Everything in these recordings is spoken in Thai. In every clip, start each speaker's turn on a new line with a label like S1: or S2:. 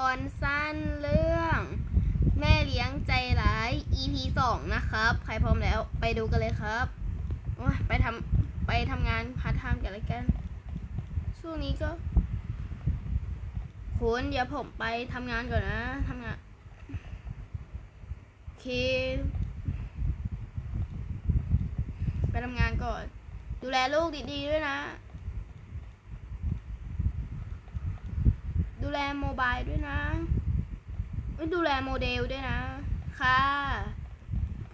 S1: ตอนสั้นเรื่อง แม่เลี้ยงใจร้าย EP สองนะครับ ใครพร้อมแล้วไปดูกันเลยครับไปทำไปทำงานพาร์ทไทม์กันเลยกัน ช่วงนี้ก็คุณเดี๋ยวผมไปทำงานก่อนนะทำงานโอเค ไปทำงานก่อน ดูแลลูกดีๆด้วยนะ ดูแลโมบายด้วยนะ ดูแลโมเดลด้วยนะ ค่ะ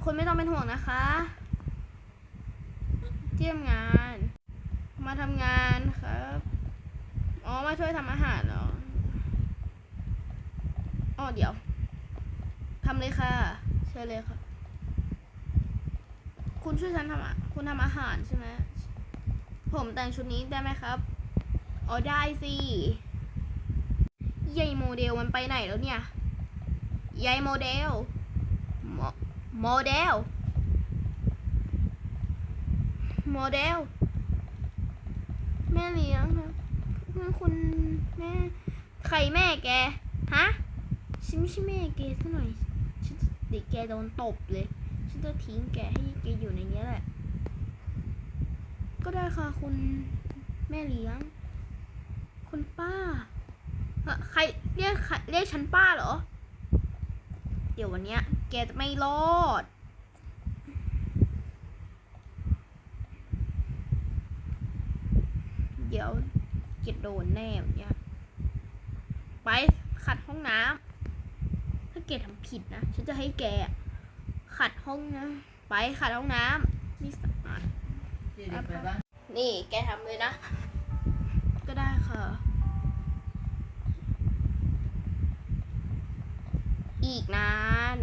S1: คุณไม่ต้องเป็นห่วงนะคะ เที่ยมงาน มาทำงานครับ อ๋อ มาช่วยทำอาหารเหรอ อ๋อเดี๋ยวทำเลยค่ะ เชิญเลยค่ะ คุณช่วยฉันทำอะคุณทำอาหารใช่ไหม ผมแต่งชุดนี้ได้ไหมครับ อ๋อได้สิ ยายโมเดลมันไปไหนแล้วเนี่ยยายโมเดลโมโมเดลโมเดลแม่เลี้ยงครับคุณแม่ใครแม่แกฮะฉันไม่ใช่แม่แกซะหน่อยฉันเด็กแกโดนตบเลยฉันจะทิ้งแกให้แกอยู่ในนี้แหละ ก็ได้ค่ะคุณแม่เลี้ยง คุณป้า ใครเรียกใครเรียกฉันป้าเหรอ เดี๋ยววันเนี้ย แกจะไม่รอด เดี๋ยวเกดโดนแน่วันเนี้ยไปขัดห้องน้ำถ้าเกดทำผิดนะ ฉันจะให้แก ขัดห้องนะ ไปขัดห้องน้ำนี่สะอาด
S2: เดี๋ยวไปบ้าน
S1: นี่แกทำเลยนะ ก็ได้ค่ะ อีกนาน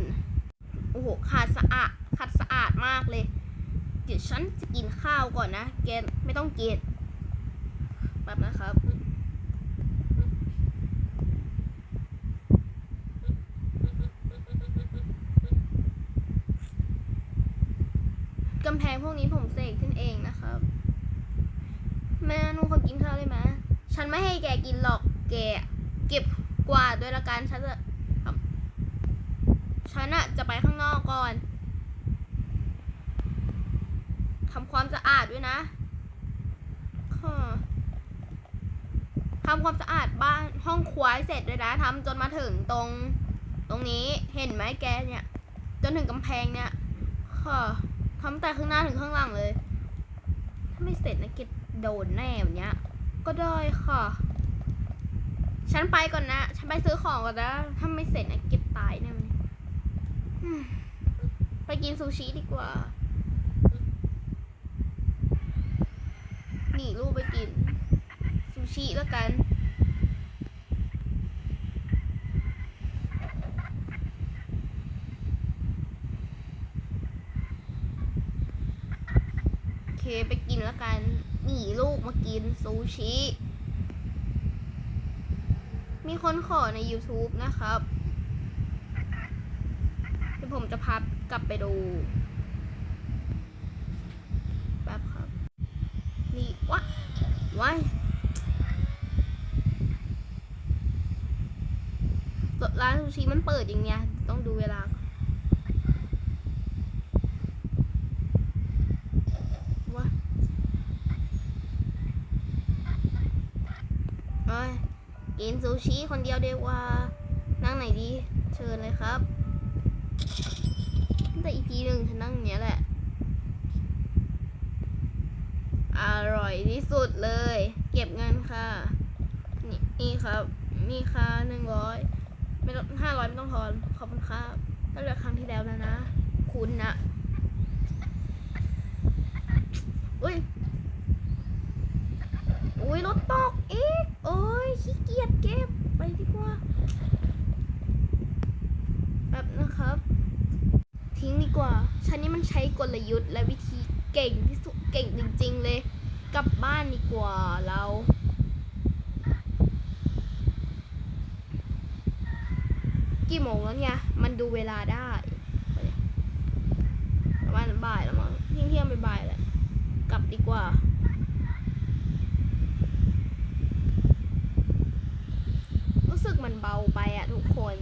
S1: โอ้โหขาดสะอาดขัดสะอาดมากเลย เดี๋ยวฉันจะกินข้าวก่อนนะแกไม่ต้องเกนแป๊บนะครับกำแพงพวกนี้ผมเสกขึ้นเองนะครับ แม่นูขอกินข้าวได้ไหมฉันไม่ให้แกกินหรอกแก เก็บกวาดด้วยละกันฉันจะ ฉันอะจะไปข้างนอกก่อนทำความสะอาดด้วยนะค่ะทำความสะอาดบ้านห้องครัวเสร็จด้วยนะทำจนมาถึงตรง ตรงนี้เห็นไหมแกเนี่ย จนถึงกำแพงเนี่ยค่ะทำแต่ข้างหน้าถึงข้างหลังเลย ถ้าไม่เสร็จนะเกดโดนแน่แบบเนี้ย ก็ได้ค่ะ ฉันไปก่อนนะ ฉันไปซื้อของก่อนนะ ถ้าไม่เสร็จนะเกดตายแน่ ไปกินซูชิดีกว่า นี่ลูกไปกิน ซูชิแล้วกัน โอเคไปกินแล้วกัน นี่ลูกมากินซูชิ มีคนขอใน YouTube นะครับ ผมจะพับกลับไปดูแป๊บครับ นี่วะว้ายร้านซูชิมันเปิดอย่างเนี้ย ต้องดูเวลาวะเอ้ยกินซูชิคนเดียวเดียวว่า นั่งไหนดี เชิญเลยครับ แตั้งแต่ EP หนึ่งฉันนั่งอย่างเนี้ยแหละ อร่อยที่สุดเลย เก็บเงินค่ะ นี่นี่ครับ นี่ค่ะหนึ่งร้อยไม่ต้องห้าร้อยไม่ต้องทอน ขอบคุณครับตั้งแต่ครั้งที่แล้วแล้วนะ คุณนะอุ้ยอุ้ยรถตกอีกโอ้ยขี้เกียจเก็บไปดีกว่า แบบนะครับ ทิ้งดีกว่าฉันนี่มันใช้กลยุทธ์และวิธีเก่งที่สุดเก่งจริง ๆ เลย กลับบ้านดีกว่าเรา กี่โมงแล้วเนี่ย มันดูเวลาได้ประมาณบ่ายแล้วมั้งเที่ยงเที่ยงบ่ายแหละกลับดีกว่ารู้สึกมันเบาไปอะทุกคน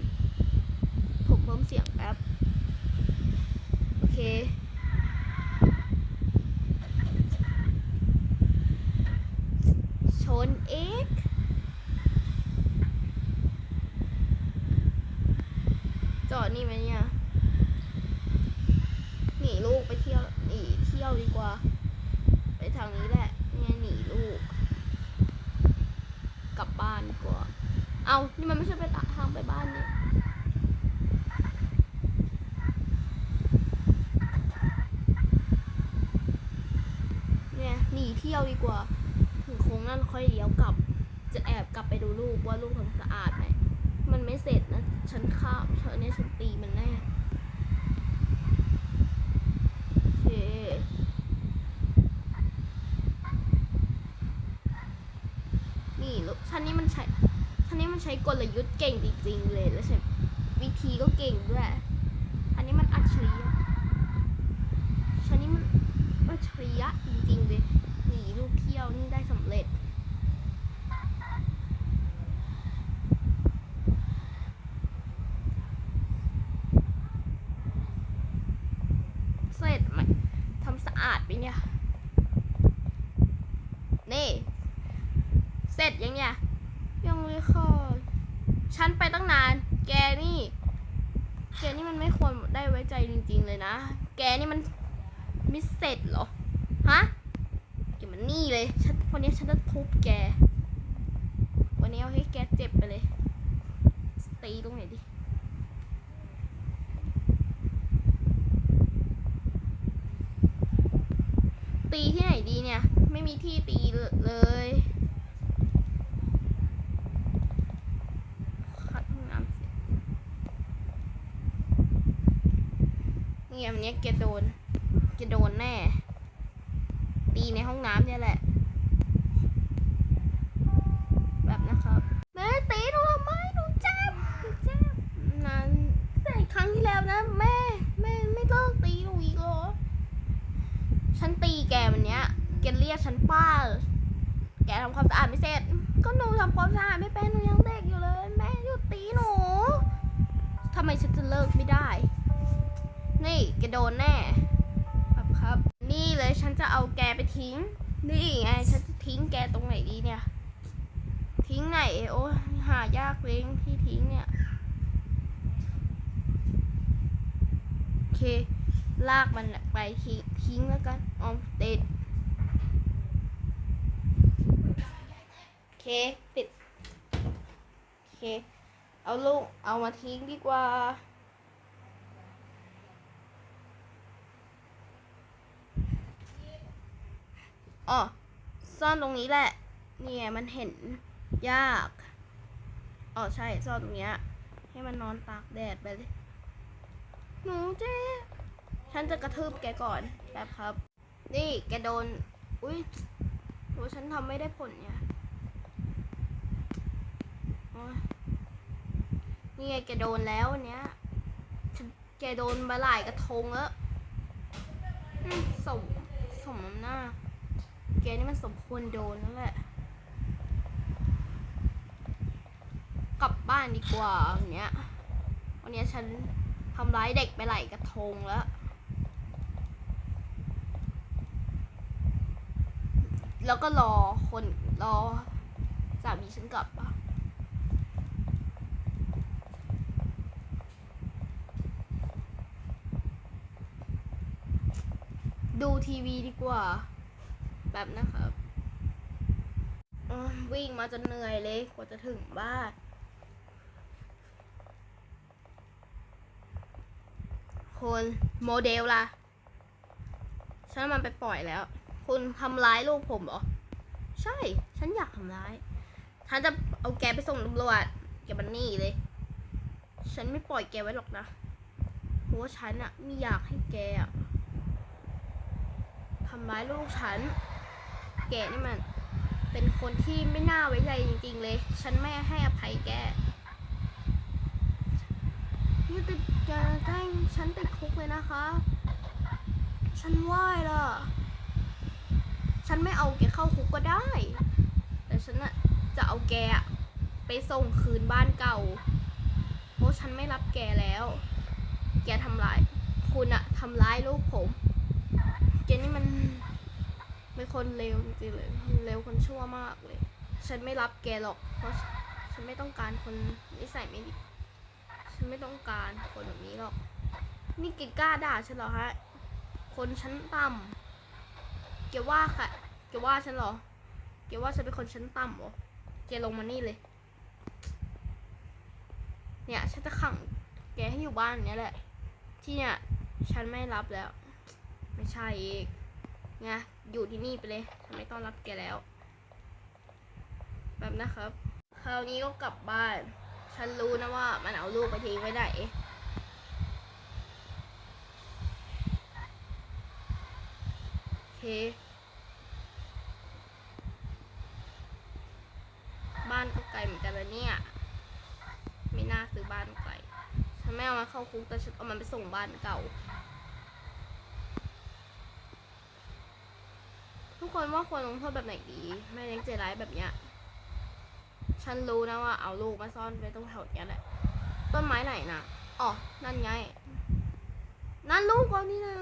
S1: ผมเพิ่มเสียงแป๊บ เค ชนเอ็กจอดนี่ไหมเนี่ย หนีลูกไปเที่ยว หนีเที่ยวดีกว่า ไปทางนี้แหละ เนี่ยหนีลูก กลับบ้านดีกว่า เอานี่มันไม่ใช่ไปทางไปบ้านเนี่ย เที่ยวดีกว่า ถึงโค้งนั่นค่อยเลี้ยวกลับ จะแอบกลับไปดูลูกว่าลูกทำสะอาดไหมมันไม่เสร็จนะ ฉันข้ามเธอเนี่ยฉันตีมันแน่โอเคนี่ลูกฉันนี่มันใช้ฉันนี่มันใช้กลยุทธ์เก่งจริงๆเลยแล้วใช้วิธีก็เก่งด้วย อันนี้มันอัจฉริยะฉันนี่มันอัจฉริยะจริงๆเลย หนีลูกเที่ยวนี่ได้สำเร็จ เสร็จไหมทำสะอาดไปเนี่ย นี่ เสร็จยังเนี่ย ยังเลยค่ะฉันไปตั้งนาน แกนี่ แกนี่มันไม่ควรได้ไว้ใจจริง ๆ เลยนะ แกนี่มันมิเสร็จเหรอ ฮะ นี่เลยฉันวันนี้ฉันจะทุบแก วันนี้เอาให้แกเจ็บไปเลย ตีตรงไหนดิตีที่ไหนดีเนี่ย ไม่มีที่ตีเลยขัดน้ำเนี่ยวันนี้แกโดนแกโดนแน่ ตีในห้องน้ำเนี่ยแหละ แบบนะครับแม่ตีหนูทำไมหนูเจ็บหนูเจ็บนั้นแต่ครั้งที่แล้วนะแม่แม่ไม่เลิกตีหนูอีกเหรอฉันตีแกวันเนี้ยแกเรียกฉันป้า แกทำความสะอาดไม่เสร็จ ก็หนูทำความสะอาดไม่เป็นหนูยังเด็กอยู่เลย แม่หยุดตีหนูทำไมฉันจะเลิกไม่ได้ นี่แกโดนแน่ นี่เลยฉันจะเอาแกไปทิ้ง นี่ไงฉันจะทิ้งแกตรงไหนดีเนี่ย ทิ้งไหนโอ้หายากเลยที่ทิ้งเนี่ยโอเค ลากมันไปทิ้งทิ้งแล้วกันออมติดโอเคติดโอเค เอาลูกเอามาทิ้งดีกว่า อ๋อซ่อนตรงนี้แหละ เนี่ยมันเห็นยาก อ๋อใช่ซ่อนตรงเนี้ย ให้มันนอนตากแดดไปเลย หนูเจ๊ฉันจะกระทืบแกก่อนแบบครับ นี่แกโดน อุ้ยโหฉันทำไม่ได้ผลเนี่ยนี่ไงแกโดนแล้วเนี้ยแกโดนมาหลายกระทงแล้วสมสมน้ำหน้า แกนี่มันสมควรโดนแล้วแหละ กลับบ้านดีกว่าวันเนี้ย วันนี้ฉันทำร้ายเด็กไปหลายกระทงแล้วแล้วก็รอคนรอสามีฉันกลับอะดูทีวีดีกว่า แบบนะครับวิ่งมาจนเหนื่อยเลยกว่าจะถึงบ้านคนโมเดลล่ะ ฉันมันไปปล่อยแล้ว คุณทำร้ายลูกผมเหรอ ใช่ ฉันอยากทำร้าย ฉันจะเอาแกไปส่งตำรวจแกบันนี่เลย ฉันไม่ปล่อยแกไว้หรอกนะเพราะว่าฉันอะไม่อยากให้แกอะทำร้ายลูกฉัน แกนี่มัน เป็นคนที่ไม่น่าไว้ใจจริง ๆ เลย ฉันไม่ให้อภัยแกนี่ติดแกแกล้งฉันติดคุกเลยนะคะ ฉันไหว้ล่ะ ฉันไม่เอาแกเข้าคุกก็ได้ แต่ฉันอะจะเอาแกไปไปส่งคืนบ้านเก่า เพราะฉันไม่รับแกแล้ว แกทำร้าย คุณอะทำร้ายลูกผม แกนี่มัน เป็นคนเลวจริงๆเลยเลวคนชั่วมากเลย ฉันไม่รับแกหรอก เพราะฉันไม่ต้องการคนนิสัยไม่ดีฉันไม่ต้องการคนแบบนี้หรอก นี่แกกล้าด่าฉันเหรอฮะ คนชั้นต่ำแกว่าค่ะแกว่าฉันเหรอแกว่าฉันเป็นคนชั้นต่ำเหรอแกลงมานี่เลย เนี่ยฉันจะขังแกให้อยู่บ้านเนี้ยแหละ ที่เนี่ยฉันไม่รับแล้ว ไม่ใช่อีก ไงอยู่ที่นี่ไปเลยฉันไม่ต้อนรับแกแล้ว แบบนะครับ คราวนี้ก็กลับบ้าน ฉันรู้นะว่ามันเอาลูกไปทิ้งไว้ไหนโอเค บ้านก็ไกลเหมือนกันแล้วเนี่ย ไม่น่าซื้อบ้านไกล ฉันไม่เอามันเข้าคุกแต่ฉันเอามันไปส่งบ้านเก่า ทุกคนว่าควรลงโทษแบบไหนดีไม่เลี้ยงใจร้ายแบบเนี้ย ฉันรู้นะว่าเอาลูกมาซ่อนไว้ตรงแถวเนี้ยแหละ ต้นไม้ไหนนะอ๋อ นั่นไง นั่นลูกเรานี่นะ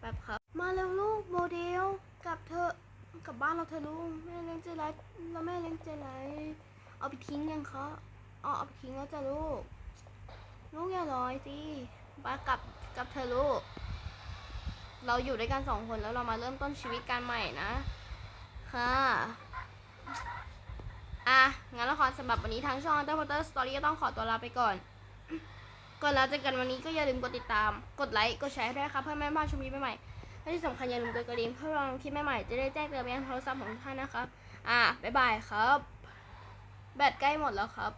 S1: แบบครับ มาเร็วลูกโมเดล กลับเถอกลับบ้านเราเถอลูกแม่เลี้ยงใจร้ายแล้วแม่เลี้ยงใจร้ายเอาไปทิ้งยังคะอ๋อเอาไปทิ้งแล้วจ้ะลูก ลูกอย่าลอยสิบ้ากลับกลับเธอลูก เราอยู่ด้วยกันสองคนแล้วเรามาเริ่มต้นชีวิตกันใหม่นะ ค่ะ อะ งั้นละครสำหรับวันนี้ทางช่อง Hunter Potter Story ก็ต้องขอตัวลาไปก่อน ก่อนลาจากกันวันนี้ก็อย่าลืมกดติดตาม กดไลค์ กดแชร์ให้ด้วยนะคะเพื่อไม่ให้พลาดชมคลิปใหม่ๆและที่สำคัญอย่าลืมกดกระดิ่งเพื่อรองคลิปใหม่ๆจะได้แจ้งเตือนไปยังโทรศัพท์ของท่านนะครับ อะบ๊ายบายครับ แบตใกล้หมดแล้วครับ